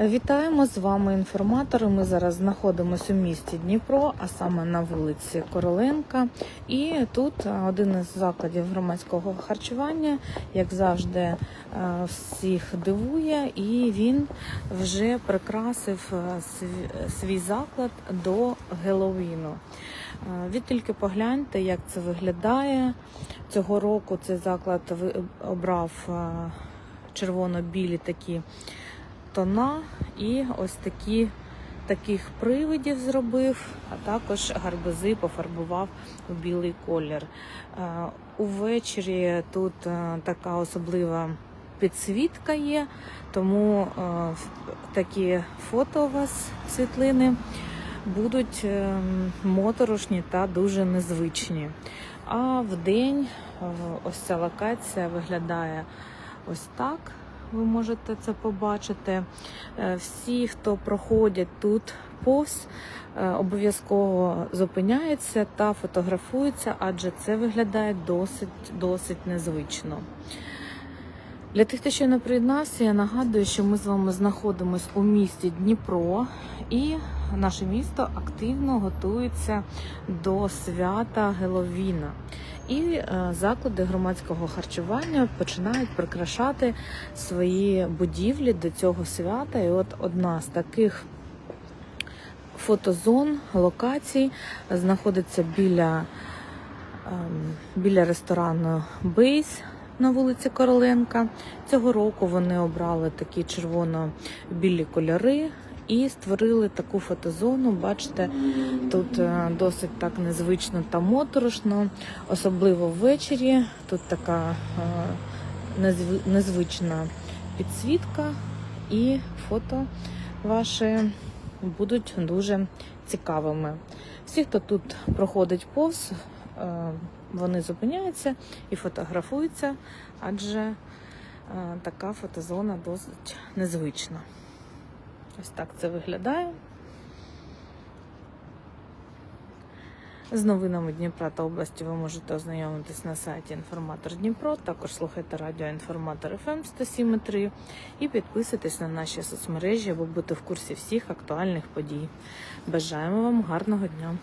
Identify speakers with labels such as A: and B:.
A: Вітаємо з вами інформатори. Ми зараз знаходимося у місті Дніпро, а саме на вулиці Короленка. І тут один із закладів громадського харчування, як завжди, е, всіх дивує, і він вже прикрасив е, свій заклад до Геловіну. Е, Ви тільки погляньте, як це виглядає. Цього року цей заклад обрав е, червоно-білі такі тона і ось такі таких привидів зробив, а також гарбузи пофарбував у білий колір. Е, Увечері тут е, така особлива підсвітка є, тому е, такі фото у вас світлини будуть моторошні та дуже незвичні. А в день ось ця локація виглядає ось так. Ви можете це побачити. Е, Всі, хто проходять тут повз, е, обов'язково зупиняються та фотографуються, адже це виглядає досить, досить незвично. Для тих, хто ще не приєднався, я нагадую, що ми з вами знаходимося у місті Дніпро, і наше місто активно готується до свята Геловіна. І е, заклади громадського харчування починають прикрашати свої будівлі до цього свята. І от одна з таких фотозон, локацій знаходиться біля, ем, біля ресторану Бейс на вулиці Короленка. Цього року вони обрали такі червоно-білі кольори. І створили таку фотозону. Бачите, тут е, досить так незвично та моторошно, особливо ввечері. Тут така е, незвична підсвітка, і фото ваші будуть дуже цікавими. Всі, хто тут проходить повз, е, вони зупиняються і фотографуються, адже така фотозона досить незвична. Ось так це виглядає. З новинами Дніпра та області ви можете ознайомитись на сайті Інформатор Дніпро. Також слухайте радіо Інформатор ФМ 107.3 і підписуйтесь на наші соцмережі, аби бути в курсі всіх актуальних подій. Бажаємо вам гарного дня!